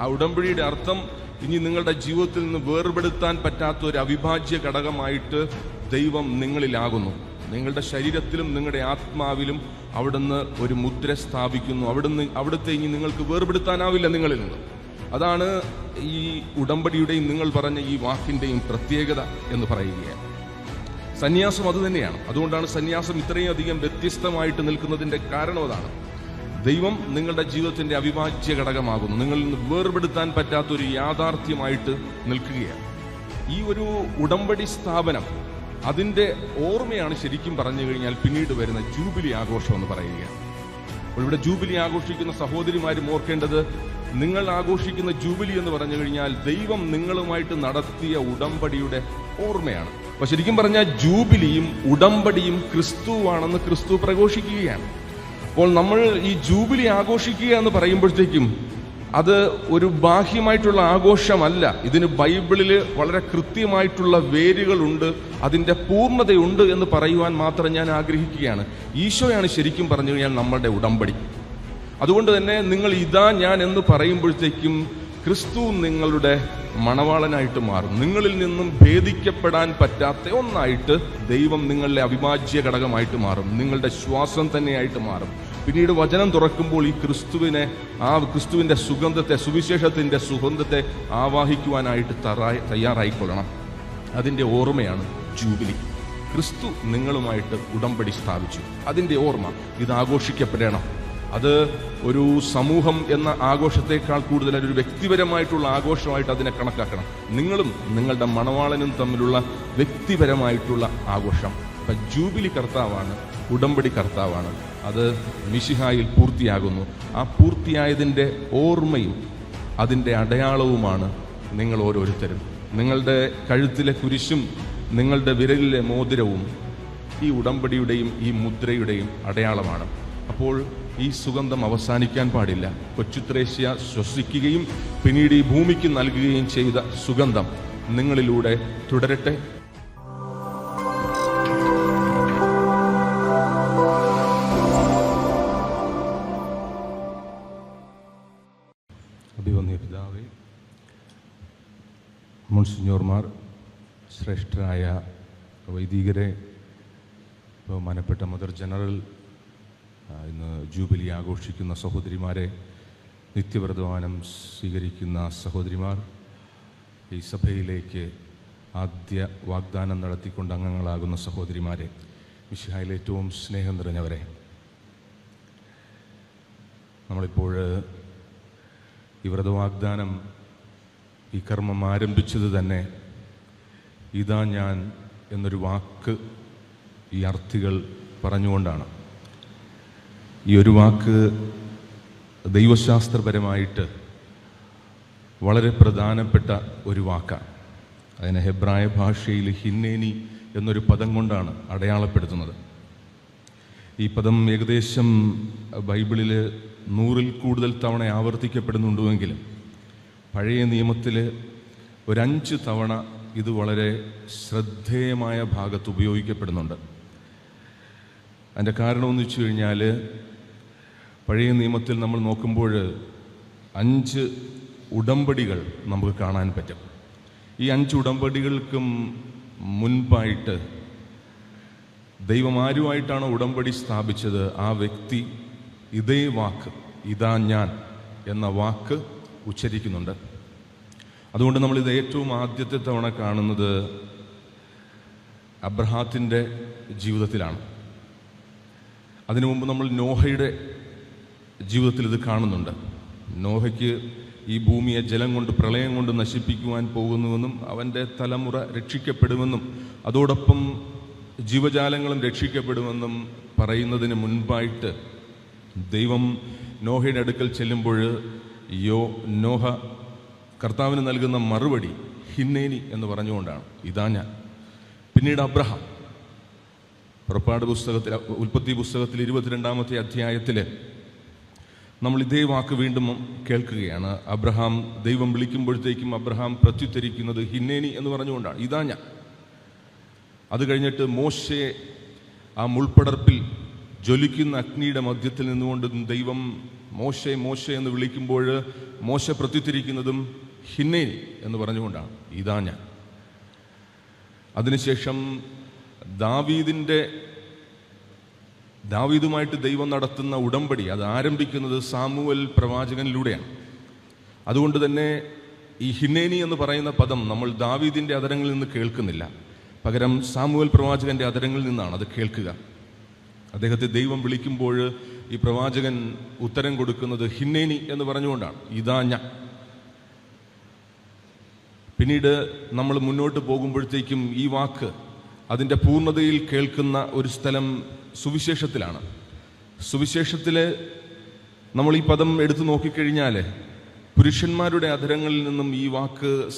ആ ഉടമ്പടിയുടെ അർത്ഥം ഇനി നിങ്ങളുടെ ജീവിതത്തിൽ നിന്ന് വേർപെടുത്താൻ പറ്റാത്ത ഒരു അവിഭാജ്യ ഘടകമായിട്ട് ദൈവം നിങ്ങളിലാകുന്നു. നിങ്ങളുടെ ശരീരത്തിലും നിങ്ങളുടെ ആത്മാവിലും അവിടുന്ന് ഒരു മുദ്ര സ്ഥാപിക്കുന്നു. അവിടുന്ന് അവിടുത്തെ ഇനി നിങ്ങൾക്ക് വേർപെടുത്താനാവില്ല നിങ്ങളിൽ നിന്ന്. അതാണ് ഈ ഉടമ്പടിയുടെയും നിങ്ങൾ പറഞ്ഞ ഈ വാക്കിന്റെയും പ്രത്യേകത എന്ന് പറയുകയാണ്. സന്യാസം അതുതന്നെയാണ് അതുകൊണ്ടാണ് സന്യാസം ഇത്രയും അധികം വ്യത്യസ്തമായിട്ട് നിൽക്കുന്നതിന്റെ കാരണം അതാണ്. ദൈവം നിങ്ങളുടെ ജീവിതത്തിന്റെ അവിഭാജ്യ ഘടകമാകുന്നു. നിങ്ങളിൽ നിന്ന് വേർപെടുത്താൻ പറ്റാത്ത ഒരു യാഥാർത്ഥ്യമായിട്ട് നിൽക്കുകയാണ്. ഈ ഒരു ഉടമ്പടി സ്ഥാപനം അതിന്റെ ഓർമ്മയാണ് ശരിക്കും പറഞ്ഞു കഴിഞ്ഞാൽ പിന്നീട് വരുന്ന ജൂബിലി ആഘോഷം എന്ന് പറയുകയാണ്. ഇവിടെ ജൂബിലി ആഘോഷിക്കുന്ന സഹോദരിമാരും ഓർക്കേണ്ടത് നിങ്ങൾ ആഘോഷിക്കുന്ന ജൂബിലി എന്ന് പറഞ്ഞു കഴിഞ്ഞാൽ ദൈവം നിങ്ങളുമായിട്ട് നടത്തിയ ഉടമ്പടിയുടെ ഓർമ്മയാണ്. അപ്പൊ ശരിക്കും പറഞ്ഞാൽ ജൂബിലിയും ഉടമ്പടിയും ക്രിസ്തുവാണെന്ന് ക്രിസ്തു പ്രഘോഷിക്കുകയാണ്. അപ്പോൾ നമ്മൾ ഈ ജൂബിലി ആഘോഷിക്കുക എന്ന് പറയുമ്പോഴത്തേക്കും അത് ഒരു ബാഹ്യമായിട്ടുള്ള ആഘോഷമല്ല. ഇതിന് ബൈബിളിൽ വളരെ കൃത്യമായിട്ടുള്ള വേരുകളുണ്ട് അതിന്റെ പൂർണതയുണ്ട് എന്ന് പറയുവാൻ മാത്രം ഞാൻ ആഗ്രഹിക്കുകയാണ്. ഈശോയാണ് ശരിക്കും പറഞ്ഞു കഴിഞ്ഞാൽ നമ്മളുടെ ഉടമ്പടി. അതുകൊണ്ട് തന്നെ നിങ്ങൾ ഇതാ ഞാൻ എന്ന് പറയുമ്പോഴത്തേക്കും ക്രിസ്തു നിങ്ങളുടെ മണവാളനായിട്ട് മാറും. നിങ്ങളിൽ നിന്നും ഭേദിക്കപ്പെടാൻ പറ്റാത്ത ഒന്നായിട്ട് ദൈവം നിങ്ങളുടെ അവിഭാജ്യ ഘടകമായിട്ട് മാറും. നിങ്ങളുടെ ശ്വാസം തന്നെയായിട്ട് മാറും. പിന്നീട് വചനം തുറക്കുമ്പോൾ ഈ ക്രിസ്തുവിനെ ആ ക്രിസ്തുവിന്റെ സുഗന്ധത്തെ സുവിശേഷത്തിന്റെ സുഗന്ധത്തെ ആവാഹിക്കുവാനായിട്ട് തറായി തയ്യാറായിക്കൊള്ളണം. അതിന്റെ ഓർമ്മയാണ് ജൂബിലി. ക്രിസ്തു നിങ്ങളുമായിട്ട് ഉടമ്പടി സ്ഥാപിച്ചു. അതിന്റെ ഓർമ്മ ഇത് ആഘോഷിക്കപ്പെടണം. അത് ഒരു സമൂഹം എന്ന ആഘോഷത്തെക്കാൾ കൂടുതൽ ഒരു വ്യക്തിപരമായിട്ടുള്ള ആഘോഷമായിട്ട് അതിനെ കണക്കാക്കണം. നിങ്ങളും നിങ്ങളുടെ മണവാളനും തമ്മിലുള്ള വ്യക്തിപരമായിട്ടുള്ള ആഘോഷം. അപ്പം ജൂബിലി കർത്താവാണ് ഉടമ്പടി കർത്താവാണ്. അത് മിഷിഹായിൽ പൂർത്തിയാകുന്നു. ആ പൂർത്തിയായതിന്റെ ഓർമ്മയും അതിന്റെ അടയാളവുമാണ് നിങ്ങൾ ഓരോരുത്തരും. നിങ്ങളുടെ കഴുത്തിലെ കുരിശും നിങ്ങളുടെ വിരലിലെ മോതിരവും ഈ ഉടമ്പടിയുടെയും ഈ മുദ്രയുടെയും അടയാളമാണ്. അപ്പോൾ ഈ സുഗന്ധം അവസാനിക്കാൻ പാടില്ല. കൊച്ചുത്രേശ്യ ശ്വസിക്കുകയും പിന്നീട് ഈ ഭൂമിക്ക് നൽകുകയും ചെയ്ത സുഗന്ധം നിങ്ങളിലൂടെ തുടരട്ടെ. അഭിവന്യ പിതാവേ. മുൻസിഞ്ഞോർമാർ ശ്രേഷ്ഠരായ വൈദികരെ ബഹുമാനപ്പെട്ട മദർ ജനറൽ ഇന്ന് ജൂബിലി ആഘോഷിക്കുന്ന സഹോദരിമാരെ നിത്യവ്രതമാനം സ്വീകരിക്കുന്ന സഹോദരിമാർ ഈ സഭയിലേക്ക് ആദ്യ വാഗ്ദാനം നടത്തിക്കൊണ്ട് അംഗങ്ങളാകുന്ന സഹോദരിമാരെ വിശായിൽ ഏറ്റവും സ്നേഹം നിറഞ്ഞവരെ. നമ്മളിപ്പോൾ ഈ വ്രതവാഗ്ദാനം ഈ കർമ്മം ആരംഭിച്ചത് തന്നെ ഇതാ ഞാൻ എന്നൊരു വാക്ക് ഈ അർത്ഥികൾ പറഞ്ഞുകൊണ്ടാണ്. ഈ ഒരു വാക്ക് ദൈവശാസ്ത്രപരമായിട്ട് വളരെ പ്രധാനപ്പെട്ട ഒരു വാക്കാണ്. അതിനെ ഹെബ്രായ ഭാഷയിൽ ഹിന്നേനി എന്നൊരു പദം കൊണ്ടാണ് അടയാളപ്പെടുത്തുന്നത്. ഈ പദം ഏകദേശം ബൈബിളിൽ നൂറിൽ കൂടുതൽ തവണ ആവർത്തിക്കപ്പെടുന്നുണ്ടെങ്കിലും പഴയ നിയമത്തിൽ ഒരഞ്ച് തവണ ഇത് വളരെ ശ്രദ്ധേയമായ ഭാഗത്ത് ഉപയോഗിക്കപ്പെടുന്നുണ്ട്. അതിന്റെ കാരണമെന്ന് വെച്ച് കഴിഞ്ഞാൽ പഴയ നിയമത്തിൽ നമ്മൾ നോക്കുമ്പോൾ അഞ്ച് ഉടമ്പടികൾ നമുക്ക് കാണാൻ പറ്റും. ഈ അഞ്ച് ഉടമ്പടികൾക്കും മുൻപായിട്ട് ദൈവം ആരുമായിട്ടാണ് ഉടമ്പടി സ്ഥാപിച്ചത്. ആ വ്യക്തി ഇതേ വാക്ക് ഇതാ ഞാൻ എന്ന വാക്ക് ഉച്ചരിക്കുന്നുണ്ട്. അതുകൊണ്ട് നമ്മൾ ഇത് ഏറ്റവും ആദ്യത്തെ തവണ കാണുന്നത് അബ്രഹാത്തിന്റെ ജീവിതത്തിലാണ്. അതിനു മുമ്പ് നമ്മൾ നോഹയുടെ ജീവിതത്തിൽ ഇത് കാണുന്നുണ്ട്. നോഹയ്ക്ക് ഈ ഭൂമിയെ ജലം കൊണ്ട് പ്രളയം കൊണ്ട് നശിപ്പിക്കുവാൻ പോകുന്നുവെന്നും അവന്റെ തലമുറ രക്ഷിക്കപ്പെടുമെന്നും അതോടൊപ്പം ജീവജാലങ്ങളും രക്ഷിക്കപ്പെടുമെന്നും പറയുന്നതിന് മുൻപായിട്ട് ദൈവം നോഹയുടെ അടുക്കൽ ചെല്ലുമ്പോൾ യോ നോഹ കർത്താവിന് നൽകുന്ന മറുപടി ഹിന്നേനി എന്ന് പറഞ്ഞുകൊണ്ടാണ്. ഇതാ ഞാൻ. പിന്നീട് അബ്രഹാം. പുറപ്പാട് പുസ്തകത്തിൽ ഉൽപ്പത്തി പുസ്തകത്തിൽ ഇരുപത്തിരണ്ടാമത്തെ അധ്യായത്തിൽ നമ്മൾ ഇതേ വാക്ക് വീണ്ടും കേൾക്കുകയാണ്. അബ്രഹാം ദൈവം വിളിക്കുമ്പോഴത്തേക്കും അബ്രഹാം പ്രത്യുത്തരിക്കുന്നത് ഹിന്നേനി എന്ന് പറഞ്ഞുകൊണ്ടാണ്. ഇതാ ഞാൻ. അത് കഴിഞ്ഞിട്ട് മോശയെ ആ മുൾപ്പടർപ്പിൽ ജ്വലിക്കുന്ന അഗ്നിയുടെ മധ്യത്തിൽ നിന്നുകൊണ്ട് ദൈവം മോശെ മോശെ എന്ന് വിളിക്കുമ്പോൾ മോശ പ്രത്യുത്തിരിക്കുന്നതും ഹിന്നേനി എന്ന് പറഞ്ഞുകൊണ്ടാണ്. ഇതാ ഞാൻ. അതിനുശേഷം ദാവീദിന്റെ ദാവീദുമായിട്ട് ദൈവം നടത്തുന്ന ഉടമ്പടി അത് ആരംഭിക്കുന്നത് സാമുവൽ പ്രവാചകനിലൂടെയാണ്. അതുകൊണ്ട് തന്നെ ഈ ഹിന്നേനി എന്ന് പറയുന്ന പദം നമ്മൾ ദാവീദിന്റെ അതരങ്ങളിൽ നിന്ന് കേൾക്കുന്നില്ല. പകരം സാമുവൽ പ്രവാചകന്റെ അതരങ്ങളിൽ നിന്നാണ് അത് കേൾക്കുക. അദ്ദേഹത്തെ ദൈവം വിളിക്കുമ്പോൾ ഈ പ്രവാചകൻ ഉത്തരം കൊടുക്കുന്നത് ഹിന്നേനി എന്ന് പറഞ്ഞുകൊണ്ടാണ്. ഇതാ ഞാൻ പിന്നീട് നമ്മൾ മുന്നോട്ട് പോകുമ്പോഴത്തേക്കും ഈ വാക്ക് അതിന്റെ പൂർണതയിൽ കേൾക്കുന്ന ഒരു സ്ഥലം സുവിശേഷത്തിലാണ്. സുവിശേഷത്തിൽ നമ്മൾ ഈ പദം എടുത്തു നോക്കിക്കഴിഞ്ഞാൽ പുരുഷന്മാരുടെ അധരങ്ങളിൽ നിന്നും ഈ വാക്ക്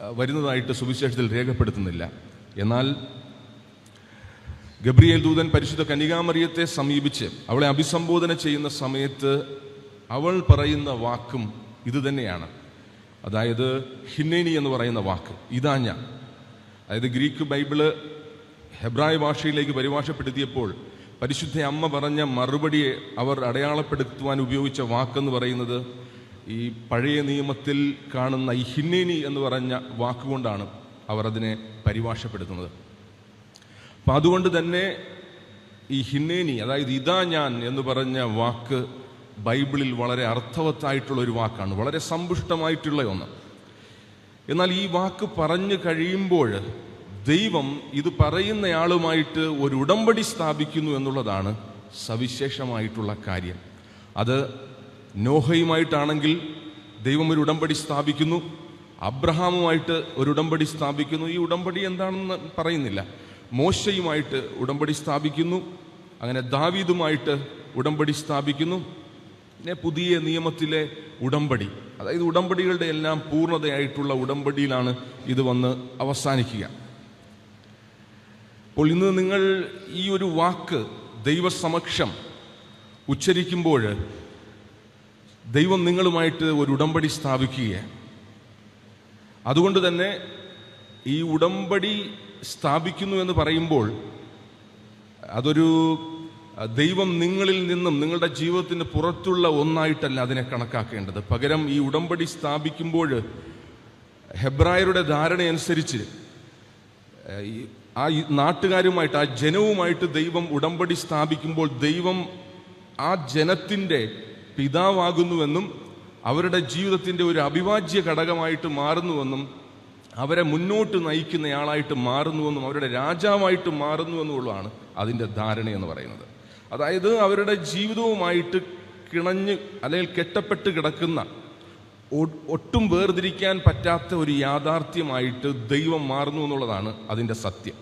വരുന്നതായിട്ട് സുവിശേഷത്തിൽ രേഖപ്പെടുത്തുന്നില്ല. എന്നാൽ ഗബ്രിയേൽ ദൂതൻ പരിശുദ്ധ കനികാമറിയത്തെ സമീപിച്ച് അവളെ അഭിസംബോധന ചെയ്യുന്ന സമയത്ത് അവൾ പറയുന്ന വാക്കും ഇതുതന്നെയാണ് അതായത് ഹിന്നേനി എന്ന് പറയുന്ന വാക്ക്. ഇതാ ഞാൻ. അതായത് ഗ്രീക്ക് ബൈബിൾ ഹെബ്രായ ഭാഷയിലേക്ക് പരിഭാഷപ്പെടുത്തിയപ്പോൾ പരിശുദ്ധ അമ്മ പറഞ്ഞ മറുപടിയെ അവർ അടയാളപ്പെടുത്തുവാൻ ഉപയോഗിച്ച വാക്കെന്ന് പറയുന്നത് ഈ പഴയ നിയമത്തിൽ കാണുന്ന ഈ എന്ന് പറഞ്ഞ വാക്കുകൊണ്ടാണ് അവർ അതിനെ പരിഭാഷപ്പെടുത്തുന്നത്. അപ്പം അതുകൊണ്ട് തന്നെ ഈ ഹിന്നേനി അതായത് ഇതാ ഞാൻ എന്ന് പറഞ്ഞ വാക്ക് ബൈബിളിൽ വളരെ അർത്ഥവത്തായിട്ടുള്ള ഒരു വാക്കാണ് വളരെ സമ്പുഷ്ടമായിട്ടുള്ള ഒന്ന്. എന്നാൽ ഈ വാക്ക് പറഞ്ഞു കഴിയുമ്പോൾ ദൈവം ഇത് പറയുന്നയാളുമായിട്ട് ഒരു ഉടമ്പടി സ്ഥാപിക്കുന്നു എന്നുള്ളതാണ് സവിശേഷമായിട്ടുള്ള കാര്യം. അത് നോഹയുമായിട്ടാണെങ്കിൽ ദൈവം ഒരു ഉടമ്പടി സ്ഥാപിക്കുന്നു അബ്രഹാമുമായിട്ട് ഒരു ഉടമ്പടി സ്ഥാപിക്കുന്നു. ഈ ഉടമ്പടി എന്താണെന്ന് പറയുന്നില്ല. മോശയുമായിട്ട് ഉടമ്പടി സ്ഥാപിക്കുന്നു അങ്ങനെ ദാവീദുമായിട്ട് ഉടമ്പടി സ്ഥാപിക്കുന്നു. പിന്നെ പുതിയ നിയമത്തിലെ ഉടമ്പടി അതായത് ഉടമ്പടികളുടെ എല്ലാം പൂർണതയായിട്ടുള്ള ഉടമ്പടിയിലാണ് ഇത് വന്ന് അവസാനിക്കുക. അപ്പോൾ ഇന്ന് നിങ്ങൾ ഈ ഒരു വാക്ക് ദൈവസമക്ഷം ഉച്ചരിക്കുമ്പോൾ ദൈവം നിങ്ങളുമായിട്ട് ഒരു ഉടമ്പടി സ്ഥാപിക്കുകയാണ്. അതുകൊണ്ട് തന്നെ ഈ ഉടമ്പടി സ്ഥാപിക്കുന്നു എന്ന് പറയുമ്പോൾ അതൊരു ദൈവം നിങ്ങളിൽ നിന്നും നിങ്ങളുടെ ജീവിതത്തിന് പുറത്തുള്ള ഒന്നായിട്ടല്ല അതിനെ കണക്കാക്കേണ്ടത്. പകരം ഈ ഉടമ്പടി സ്ഥാപിക്കുമ്പോൾ ഹെബ്രായരുടെ ധാരണയനുസരിച്ച് ആ നാട്ടുകാരുമായിട്ട് ആ ജനവുമായിട്ട് ദൈവം ഉടമ്പടി സ്ഥാപിക്കുമ്പോൾ ദൈവം ആ ജനത്തിന്റെ പിതാവാകുന്നുവെന്നും അവരുടെ ജീവിതത്തിന്റെ ഒരു അവിഭാജ്യ ഘടകമായിട്ട് മാറുന്നുവെന്നും അവരെ മുന്നോട്ട് നയിക്കുന്നയാളായിട്ട് മാറുന്നുവെന്നും അവരുടെ രാജാവായിട്ട് മാറുന്നുവെന്നുള്ളതാണ് അതിന്റെ ധാരണ എന്ന് പറയുന്നത്. അതായത് അവരുടെ ജീവിതവുമായിട്ട് കിണഞ്ഞ് അല്ലെങ്കിൽ കെട്ടപ്പെട്ട് കിടക്കുന്ന ഒട്ടും വേർതിരിക്കാൻ പറ്റാത്ത ഒരു യാഥാർത്ഥ്യമായിട്ട് ദൈവം മാറുന്നു എന്നുള്ളതാണ് അതിന്റെ സത്യം.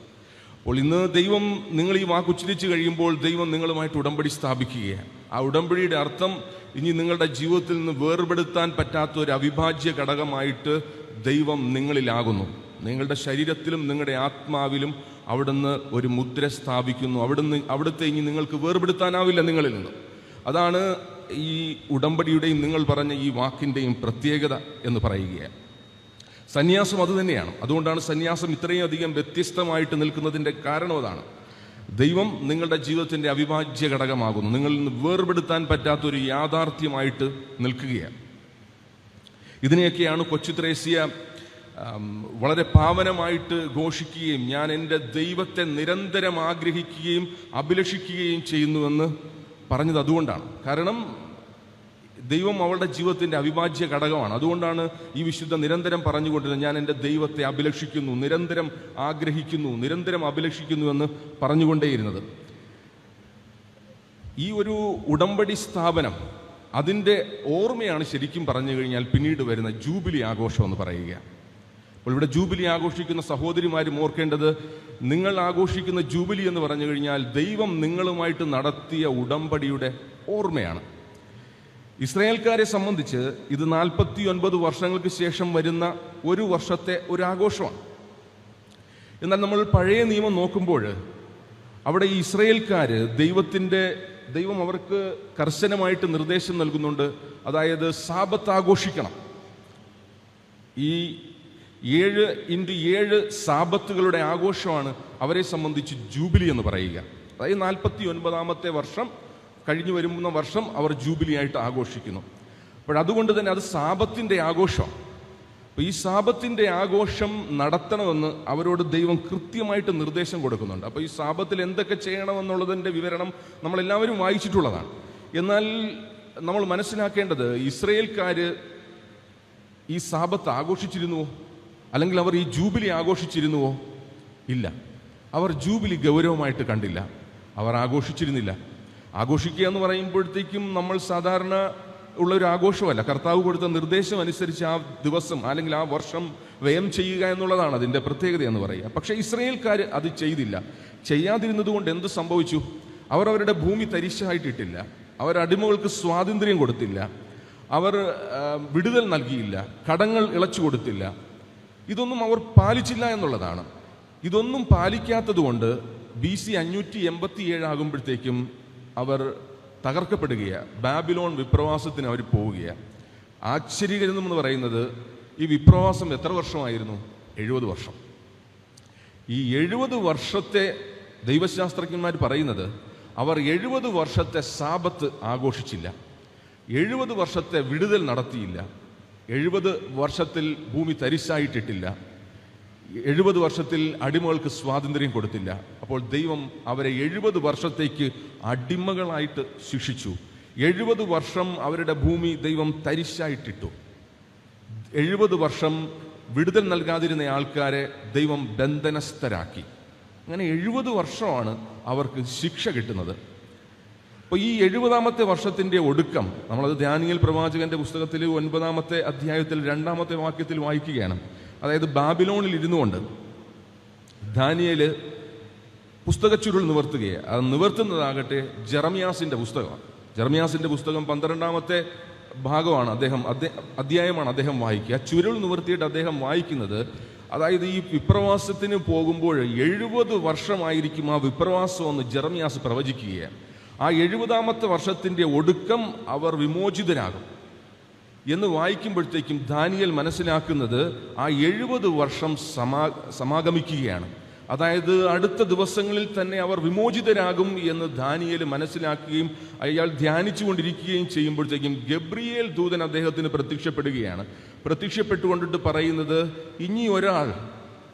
അപ്പോൾ ഇന്ന് ദൈവം നിങ്ങൾ ഈ വാക്ക് ഉച്ചരിച്ച് കഴിയുമ്പോൾ ദൈവം നിങ്ങളുമായിട്ട് ഉടമ്പടി സ്ഥാപിക്കുകയാണ്. ആ ഉടമ്പടിയുടെ അർത്ഥം ഇനി നിങ്ങളുടെ ജീവിതത്തിൽ നിന്ന് വേർപെടുത്താൻ പറ്റാത്ത ഒരു അവിഭാജ്യ ഘടകമായിട്ട് ദൈവം നിങ്ങളിലാകുന്നു. നിങ്ങളുടെ ശരീരത്തിലും നിങ്ങളുടെ ആത്മാവിലും അവിടുന്ന് ഒരു മുദ്ര സ്ഥാപിക്കുന്നു. അവിടുന്ന് അവിടുത്തെ ഇനി നിങ്ങൾക്ക് വേർപെടുത്താനാവില്ല നിങ്ങളിൽ നിന്ന്. അതാണ് ഈ ഉടമ്പടിയുടെയും നിങ്ങൾ പറഞ്ഞ ഈ വാക്കിന്റെയും പ്രത്യേകത എന്ന് പറയുകയാണ്. സന്യാസം അതുതന്നെയാണ് അതുകൊണ്ടാണ് സന്യാസം ഇത്രയും അധികം വ്യത്യസ്തമായിട്ട് നിൽക്കുന്നതിന്റെ കാരണം അതാണ്. ദൈവം നിങ്ങളുടെ ജീവിതത്തിന്റെ അവിഭാജ്യ ഘടകമാകുന്നു. നിങ്ങളിൽ നിന്ന് വേർപെടുത്താൻ പറ്റാത്തൊരു യാഥാർത്ഥ്യമായിട്ട് നിൽക്കുകയാണ്. ഇതിനെയൊക്കെയാണ് കൊച്ചു ത്രേസ്യ വളരെ പാവനമായിട്ട് ഘോഷിക്കുകയും ഞാൻ എന്റെ ദൈവത്തെ നിരന്തരം ആഗ്രഹിക്കുകയും അഭിലഷിക്കുകയും ചെയ്യുന്നുവെന്ന് പറഞ്ഞത് അതുകൊണ്ടാണ്. കാരണം ദൈവം അവളുടെ ജീവിതത്തിന്റെ അവിഭാജ്യ ഘടകമാണ്. അതുകൊണ്ടാണ് ഈ വിശുദ്ധ നിരന്തരം പറഞ്ഞുകൊണ്ടിരുന്നത് ഞാൻ എന്റെ ദൈവത്തെ അഭിലഷിക്കുന്നു നിരന്തരം ആഗ്രഹിക്കുന്നു നിരന്തരം അഭിലഷിക്കുന്നു എന്ന് പറഞ്ഞുകൊണ്ടേയിരുന്നത്. ഈ ഒരു ഉടമ്പടി സ്ഥാപനം അതിന്റെ ഓർമ്മയാണ് ശരിക്കും പറഞ്ഞു കഴിഞ്ഞാൽ പിന്നീട് വരുന്ന ജൂബിലി ആഘോഷം എന്ന് പറയുക അപ്പോൾ ഇവിടെ ജൂബിലി ആഘോഷിക്കുന്ന സഹോദരിമാരും ഓർക്കേണ്ടത് നിങ്ങൾ ആഘോഷിക്കുന്ന ജൂബിലി എന്ന് പറഞ്ഞു കഴിഞ്ഞാൽ ദൈവം നിങ്ങളുമായിട്ട് നടത്തിയ ഉടമ്പടിയുടെ ഓർമ്മയാണ്. ഇസ്രായേൽക്കാരെ സംബന്ധിച്ച് ഇത് നാൽപ്പത്തി ഒൻപത് വർഷങ്ങൾക്ക് ശേഷം വരുന്ന ഒരു വർഷത്തെ ഒരു ആഘോഷമാണ്. എന്നാൽ നമ്മൾ പഴയ നിയമം നോക്കുമ്പോൾ അവിടെ ഈ ഇസ്രയേൽക്കാർ ദൈവത്തിന്റെ ദൈവം അവർക്ക് കർശനമായിട്ട് നിർദ്ദേശം നൽകുന്നുണ്ട്. അതായത് സാപത്ത് ആഘോഷിക്കണം. ഈ ഏഴ് ഇന്റു ഏഴ് സാപത്തുകളുടെ ആഘോഷമാണ് അവരെ സംബന്ധിച്ച് ജൂബിലി എന്ന് പറയുക. അതായത് നാൽപ്പത്തി ഒൻപതാമത്തെ വർഷം കഴിഞ്ഞു വരുന്ന വർഷം അവർ ജൂബിലി ആയിട്ട് ആഘോഷിക്കുന്നു അപ്പോഴതുകൊണ്ട് തന്നെ അത് സാപത്തിന്റെ ആഘോഷം. അപ്പോൾ ഈ സാപത്തിന്റെ ആഘോഷം നടത്തണമെന്ന് അവരോട് ദൈവം കൃത്യമായിട്ട് നിർദ്ദേശം കൊടുക്കുന്നുണ്ട്. അപ്പോൾ ഈ സാപത്തിൽ എന്തൊക്കെ ചെയ്യണമെന്നുള്ളതിന്റെ വിവരണം നമ്മളെല്ലാവരും വായിച്ചിട്ടുള്ളതാണ്. എന്നാൽ നമ്മൾ മനസ്സിലാക്കേണ്ടത് ഇസ്രയേൽക്കാർ ഈ സാപത്ത് ആഘോഷിച്ചിരുന്നുവോ? അല്ലെങ്കിൽ അവർ ഈ ജൂബിലി ആഘോഷിച്ചിരുന്നുവോ? ഇല്ല. അവർ ജൂബിലി ഗൗരവമായിട്ട് കണ്ടില്ല. അവർ ആഘോഷിച്ചിരുന്നില്ല. ആഘോഷിക്കുക എന്ന് പറയുമ്പോഴത്തേക്കും നമ്മൾ സാധാരണ ഉള്ള ഒരു ആഘോഷമല്ല. കർത്താവ് കൊടുത്ത നിർദ്ദേശം അനുസരിച്ച് ആ ദിവസം അല്ലെങ്കിൽ ആ വർഷം വ്യയം ചെയ്യുക എന്നുള്ളതാണ് അതിന്റെ പ്രത്യേകത എന്ന് പറയുക. പക്ഷേ ഇസ്രയേൽക്കാർ അത് ചെയ്തില്ല. ചെയ്യാതിരുന്നത് കൊണ്ട് എന്ത് സംഭവിച്ചു? അവർ അവരുടെ ഭൂമി തരിശായിട്ടിട്ടില്ല അവർ അടിമകൾക്ക് സ്വാതന്ത്ര്യം കൊടുത്തില്ല. അവർ വിടുതൽ നൽകിയില്ല. കടങ്ങൾ ഇളച്ചു കൊടുത്തില്ല. ഇതൊന്നും അവർ പാലിച്ചില്ല എന്നുള്ളതാണ്. ഇതൊന്നും പാലിക്കാത്തതുകൊണ്ട് ബി സി അഞ്ഞൂറ്റി എൺപത്തി ഏഴ് ആകുമ്പോഴത്തേക്കും അവർ തകർക്കപ്പെടുകയാണ്. ബാബിലോൺ വിപ്രവാസത്തിന് അവർ പോവുകയാണ്. ആശ്ചര്യകരം എന്ന് പറയുന്നത് ഈ വിപ്രവാസം എത്ര വർഷമായിരുന്നു? എഴുപത് വർഷം. ഈ എഴുപത് വർഷത്തെ ദൈവശാസ്ത്രജ്ഞന്മാർ പറയുന്നത് അവർ എഴുപത് വർഷത്തെ സാപത്ത് ആഘോഷിച്ചില്ല. എഴുപത് വർഷത്തെ വിടുതൽ നടത്തിയില്ല. എഴുപത് വർഷത്തിൽ ഭൂമി തരിശായിട്ടിട്ടില്ല. എഴുപത് വർഷത്തിൽ അടിമകൾക്ക് സ്വാതന്ത്ര്യം കൊടുത്തില്ല. അപ്പോൾ ദൈവം അവരെ എഴുപത് വർഷത്തേക്ക് അടിമകളായിട്ട് ശിക്ഷിച്ചു. എഴുപത് വർഷം അവരുടെ ഭൂമി ദൈവം തരിശായിട്ടിട്ടു. എഴുപത് വർഷം വിടുതൽ നൽകാതിരുന്ന ആൾക്കാരെ ദൈവം ബന്ധനസ്ഥരാക്കി. അങ്ങനെ എഴുപത് വർഷമാണ് അവർക്ക് ശിക്ഷ കിട്ടുന്നത്. അപ്പോൾ ഈ എഴുപതാമത്തെ വർഷത്തിന്റെ ഒടുക്കം നമ്മളത് ധ്യാനിയൽ പ്രവാചകന്റെ പുസ്തകത്തിൽ ഒൻപതാമത്തെ അധ്യായത്തിൽ രണ്ടാമത്തെ വാക്യത്തിൽ വായിക്കുകയാണ്. അതായത് ബാബിലോണിൽ ഇരുന്നു കൊണ്ട് ദാനിയേൽ പുസ്തകച്ചുരുൾ നിവർത്തുകയെ. അത് നിവർത്തുന്നതാകട്ടെ ജെറമിയാസിന്റെ പുസ്തകമാണ്. ജെറമിയാസിന്റെ പുസ്തകം പന്ത്രണ്ടാമത്തെ ഭാഗമാണ് അദ്ദേഹം അദ്ദേ- അധ്യായമാണ് അദ്ദേഹം വായിക്കുക. ചുരുൾ നിവർത്തിയിട്ട് അദ്ദേഹം വായിക്കുന്നത് അതായത് ഈ വിപ്രവാസത്തിന് പോകുമ്പോൾ എഴുപത് വർഷമായിരിക്കും ആ വിപ്രവാസം എന്ന് ജെറമിയാസ് പ്രവചിക്കുകയാണ്. ആ എഴുപതാമത്തെ വർഷത്തിന്റെ ഒടുക്കം അവർ വിമോചിതരാകും. എന്ന് വായിക്കുമ്പോഴത്തേക്കും ദാനിയൽ മനസ്സിലാക്കുന്നത് ആ എഴുപത് വർഷം സമാ സമാഗമിക്കുകയാണ്. അതായത് അടുത്ത ദിവസങ്ങളിൽ തന്നെ അവർ വിമോചിതരാകും എന്ന് ദാനിയൽ മനസ്സിലാക്കുകയും അയാൾ ധ്യാനിച്ചു കൊണ്ടിരിക്കുകയും ചെയ്യുമ്പോഴത്തേക്കും ഗബ്രിയേൽ ദൂതൻ അദ്ദേഹത്തിന് പ്രത്യക്ഷപ്പെടുകയാണ്. പ്രത്യക്ഷപ്പെട്ടുകൊണ്ടിട്ട് പറയുന്നത് ഇനി ഒരാൾ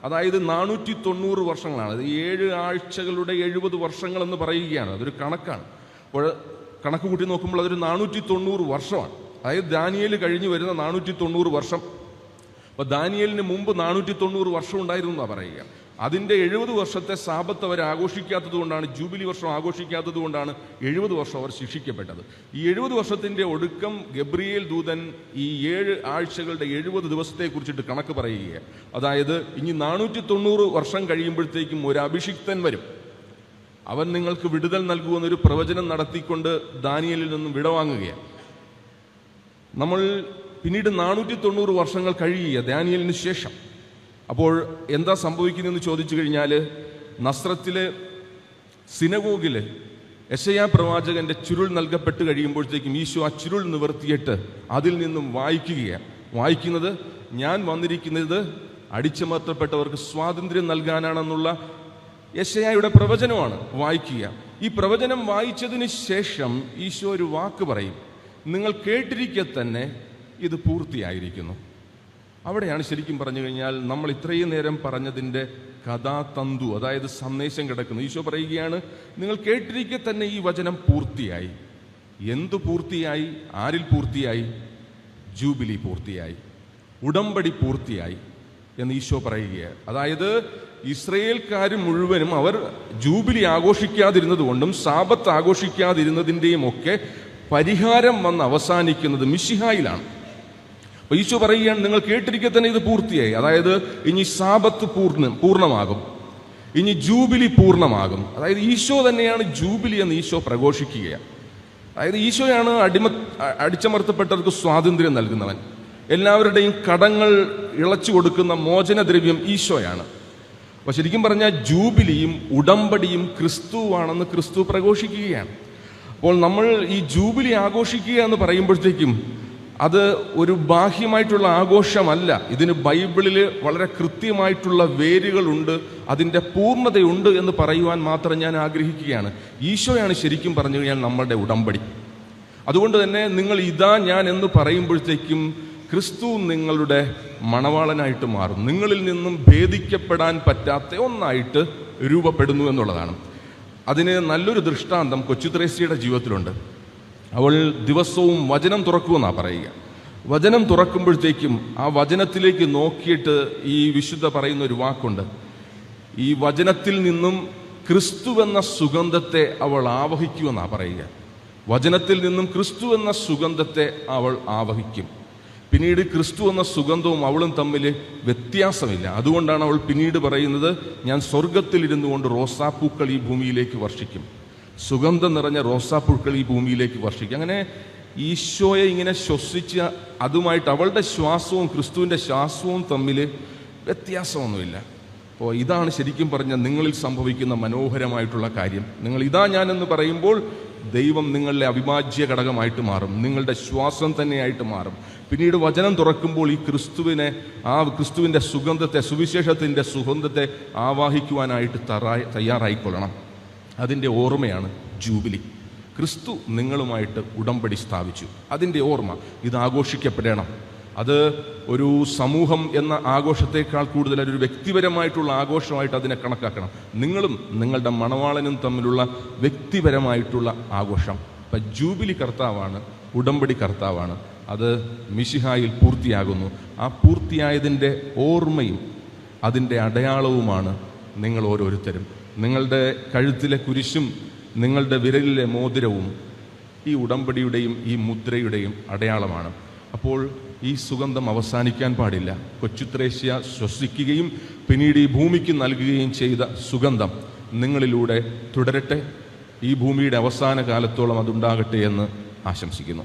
അതായത് നാനൂറ്റി തൊണ്ണൂറ് വർഷങ്ങളാണ് ഏഴ് ആഴ്ചകളുടെ എഴുപത് വർഷങ്ങൾ എന്ന് പറയുകയാണ് അതൊരു കണക്കാണ്. അപ്പോൾ കണക്ക് കൂട്ടി നോക്കുമ്പോൾ അതൊരു നാനൂറ്റി തൊണ്ണൂറ് വർഷമാണ്. അതായത് ദാനിയേൽ കഴിഞ്ഞു വരുന്ന നാനൂറ്റി തൊണ്ണൂറ് വർഷം. അപ്പോൾ ദാനിയേലിന് മുമ്പ് നാനൂറ്റി തൊണ്ണൂറ് വർഷം ഉണ്ടായിരുന്നു എന്നാണ് പറയുക. അതിന്റെ എഴുപത് വർഷത്തെ സാപത്ത് അവർ ആഘോഷിക്കാത്തത് കൊണ്ടാണ് ജൂബിലി വർഷം ആഘോഷിക്കാത്തത് കൊണ്ടാണ് എഴുപത് വർഷം അവർ ശിക്ഷിക്കപ്പെട്ടത്. ഈ എഴുപത് വർഷത്തിന്റെ ഒടുക്കം ഗബ്രിയേൽ ദൂതൻ ഈ ഏഴ് ആഴ്ചകളുടെ എഴുപത് ദിവസത്തെ കുറിച്ചിട്ട് കണക്ക് പറയുകയാണ്. അതായത് ഇനി നാനൂറ്റി തൊണ്ണൂറ് വർഷം കഴിയുമ്പോഴത്തേക്കും ഒരു അഭിഷിക്തൻ വരും. അവൻ നിങ്ങൾക്ക് വിടുതൽ നൽകുമെന്നൊരു പ്രവചനം നടത്തിക്കൊണ്ട് ദാനിയലിൽ നിന്നും വിടവാങ്ങുകയാണ്. നമ്മൾ പിന്നീട് നാനൂറ്റി തൊണ്ണൂറ് വർഷങ്ങൾ കഴിയുക ദാനിയലിന് ശേഷം. അപ്പോൾ എന്താ സംഭവിക്കുന്നതെന്ന് ചോദിച്ചു കഴിഞ്ഞാൽ നസ്രത്തിലെ സിനഗോഗിൽ യശയാ പ്രവാചകന്റെ ചുരുൾ നൽകപ്പെട്ട് കഴിയുമ്പോഴത്തേക്കും ഈശോ ആ ചുരുൾ നിവർത്തിയിട്ട് അതിൽ നിന്നും വായിക്കുകയാണ്. വായിക്കുന്നത് ഞാൻ വന്നിരിക്കുന്നത് അടിച്ചമർത്തപ്പെട്ടവർക്ക് സ്വാതന്ത്ര്യം നൽകാനാണെന്നുള്ള യശയായുടെ പ്രവചനമാണ്. വായിക്കുക. ഈ പ്രവചനം വായിച്ചതിന് ശേഷം ഈശോ ഒരു വാക്ക് പറയും. നിങ്ങൾ കേട്ടിരിക്കെ തന്നെ ഇത് പൂർത്തിയായിരിക്കുന്നു. അവിടെയാണ് ശരിക്കും പറഞ്ഞു കഴിഞ്ഞാൽ നമ്മൾ ഇത്രയും നേരം പറഞ്ഞതിന്റെ കഥാതന്തു അതായത് സന്ദേശം കിടക്കുന്നു. ഈശോ പറയുകയാണ് നിങ്ങൾ കേട്ടിരിക്കെ തന്നെ ഈ വചനം പൂർത്തിയായി. എന്തു പൂർത്തിയായി? ആരിൽ പൂർത്തിയായി? ജൂബിലി പൂർത്തിയായി. ഉടമ്പടി പൂർത്തിയായി എന്ന് ഈശോ പറയുകയാണ്. അതായത് ഇസ്രയേൽക്കാർ മുഴുവനും അവർ ജൂബിലി ആഘോഷിക്കാതിരുന്നത് കൊണ്ടും സാപത്ത് ആഘോഷിക്കാതിരുന്നതിന്റെയും ഒക്കെ പരിഹാരം വന്ന് അവസാനിക്കുന്നത് മിശിഹായിലാണ്. അപ്പൊ ഈശോ പറയുകയാണ് നിങ്ങൾ കേട്ടിരിക്കെ തന്നെ ഇത് പൂർത്തിയായി. അതായത് ഇനി സാപത്ത് പൂർണ പൂർണമാകും. ഇനി ജൂബിലി പൂർണമാകും. അതായത് ഈശോ തന്നെയാണ് ജൂബിലി എന്ന് ഈശോ പ്രഘോഷിക്കുകയാണ്. അതായത് ഈശോയാണ് അടിമ അടിച്ചമർത്തപ്പെട്ടവർക്ക് സ്വാതന്ത്ര്യം നൽകുന്നവൻ. എല്ലാവരുടെയും കടങ്ങൾ ഇളച്ചു കൊടുക്കുന്ന മോചനദ്രവ്യം ഈശോയാണ്. അപ്പൊ ശരിക്കും പറഞ്ഞാൽ ജൂബിലിയും ഉടമ്പടിയും ക്രിസ്തുവാണെന്ന് ക്രിസ്തു പ്രഘോഷിക്കുകയാണ്. അപ്പോൾ നമ്മൾ ഈ ജൂബിലി ആഘോഷിക്കുക എന്ന് പറയുമ്പോഴത്തേക്കും അത് ഒരു ബാഹ്യമായിട്ടുള്ള ആഘോഷമല്ല. ഇതിന് ബൈബിളിൽ വളരെ കൃത്യമായിട്ടുള്ള വേരുകളുണ്ട് അതിന്റെ പൂർണതയുണ്ട് എന്ന് പറയുവാൻ മാത്രം ഞാൻ ആഗ്രഹിക്കുകയാണ്. ഈശോയാണ് ശരിക്കും പറഞ്ഞു കഴിഞ്ഞാൽ നമ്മളുടെ ഉടമ്പടി. അതുകൊണ്ട് തന്നെ നിങ്ങൾ ഇതാ ഞാൻ എന്ന് പറയുമ്പോഴത്തേക്കും ക്രിസ്തു നിങ്ങളുടെ മണവാളനായിട്ട് മാറും. നിങ്ങളിൽ നിന്നും ഭേദിക്കപ്പെടാൻ പറ്റാത്ത ഒന്നായിട്ട് രൂപപ്പെടുന്നു എന്നുള്ളതാണ്. അതിന് നല്ലൊരു ദൃഷ്ടാന്തം കൊച്ചു ത്രേസ്യയുടെ ജീവിതത്തിലുണ്ട്. അവൾ ദിവസവും വചനം തുറക്കുമെന്നാണ് പറയുക. വചനം തുറക്കുമ്പോഴത്തേക്കും ആ വചനത്തിലേക്ക് നോക്കിയിട്ട് ഈ വിശുദ്ധ പറയുന്ന ഒരു വാക്കുണ്ട്. ഈ വചനത്തിൽ നിന്നും ക്രിസ്തു എന്ന സുഗന്ധത്തെ അവൾ ആവഹിക്കുമെന്നാണ് പറയുക. വചനത്തിൽ നിന്നും ക്രിസ്തു എന്ന സുഗന്ധത്തെ അവൾ ആവഹിക്കും. പിന്നീട് ക്രിസ്തു എന്ന സുഗന്ധവും അവളും തമ്മിൽ വ്യത്യാസമില്ല. അതുകൊണ്ടാണ് അവൾ പിന്നീട് പറയുന്നത് ഞാൻ സ്വർഗത്തിലിരുന്നു കൊണ്ട് റോസാപ്പൂക്കൾ ഈ ഭൂമിയിലേക്ക് വർഷിക്കും. സുഗന്ധം നിറഞ്ഞ റോസാപ്പൂക്കൾ ഈ ഭൂമിയിലേക്ക് വർഷിക്കും. അങ്ങനെ ഈശോയെ ഇങ്ങനെ ശ്വസിച്ച് അതുമായിട്ട് അവളുടെ ശ്വാസവും ക്രിസ്തുവിന്റെ ശ്വാസവും തമ്മിൽ വ്യത്യാസമൊന്നുമില്ല. അപ്പോൾ ഇതാണ് ശരിക്കും പറഞ്ഞാൽ നിങ്ങളിൽ സംഭവിക്കുന്ന മനോഹരമായിട്ടുള്ള കാര്യം. നിങ്ങൾ ഇതാ ഞാനെന്ന് പറയുമ്പോൾ ദൈവം നിങ്ങളുടെ അവിഭാജ്യ ഘടകമായിട്ട് മാറും. നിങ്ങളുടെ ശ്വാസം തന്നെയായിട്ട് മാറും. പിന്നീട് വചനം തുറക്കുമ്പോൾ ഈ ക്രിസ്തുവിനെ ആ ക്രിസ്തുവിന്റെ സുഗന്ധത്തെ സുവിശേഷത്തിന്റെ സുഗന്ധത്തെ ആവാഹിക്കുവാനായിട്ട് തറായി തയ്യാറായിക്കൊള്ളണം. അതിന്റെ ഓർമ്മയാണ് ജൂബിലി. ക്രിസ്തു നിങ്ങളുമായിട്ട് ഉടമ്പടി സ്ഥാപിച്ചു. അതിന്റെ ഓർമ്മ ഇത് ആഘോഷിക്കപ്പെടണം. അത് ഒരു സമൂഹം എന്ന ആഘോഷത്തെക്കാൾ കൂടുതൽ ഒരു വ്യക്തിപരമായിട്ടുള്ള ആഘോഷമായിട്ട് അതിനെ കണക്കാക്കണം. നിങ്ങളും നിങ്ങളുടെ മണവാളനും തമ്മിലുള്ള വ്യക്തിപരമായിട്ടുള്ള ആഘോഷം. ഇപ്പം ജൂബിലി കർത്താവാണ് ഉടമ്പടി കർത്താവാണ്. അത് മിഷിഹായിൽ പൂർത്തിയാകുന്നു. ആ പൂർത്തിയായതിന്റെ ഓർമ്മയും അതിന്റെ അടയാളവുമാണ് നിങ്ങൾ ഓരോരുത്തരും. നിങ്ങളുടെ കഴുത്തിലെ കുരിശും നിങ്ങളുടെ വിരലിലെ മോതിരവും ഈ ഉടമ്പടിയുടെയും ഈ മുദ്രയുടെയും അടയാളമാണ്. അപ്പോൾ ഈ സുഗന്ധം അവസാനിക്കാൻ പാടില്ല. കൊച്ചുത്രേശ്യ ശ്വസിക്കുകയും പിന്നീട് ഈ ഭൂമിക്ക് നൽകുകയും ചെയ്ത സുഗന്ധം നിങ്ങളിലൂടെ തുടരട്ടെ. ഈ ഭൂമിയുടെ അവസാന കാലത്തോളം അതുണ്ടാകട്ടെ എന്ന് ആശംസിക്കുന്നു.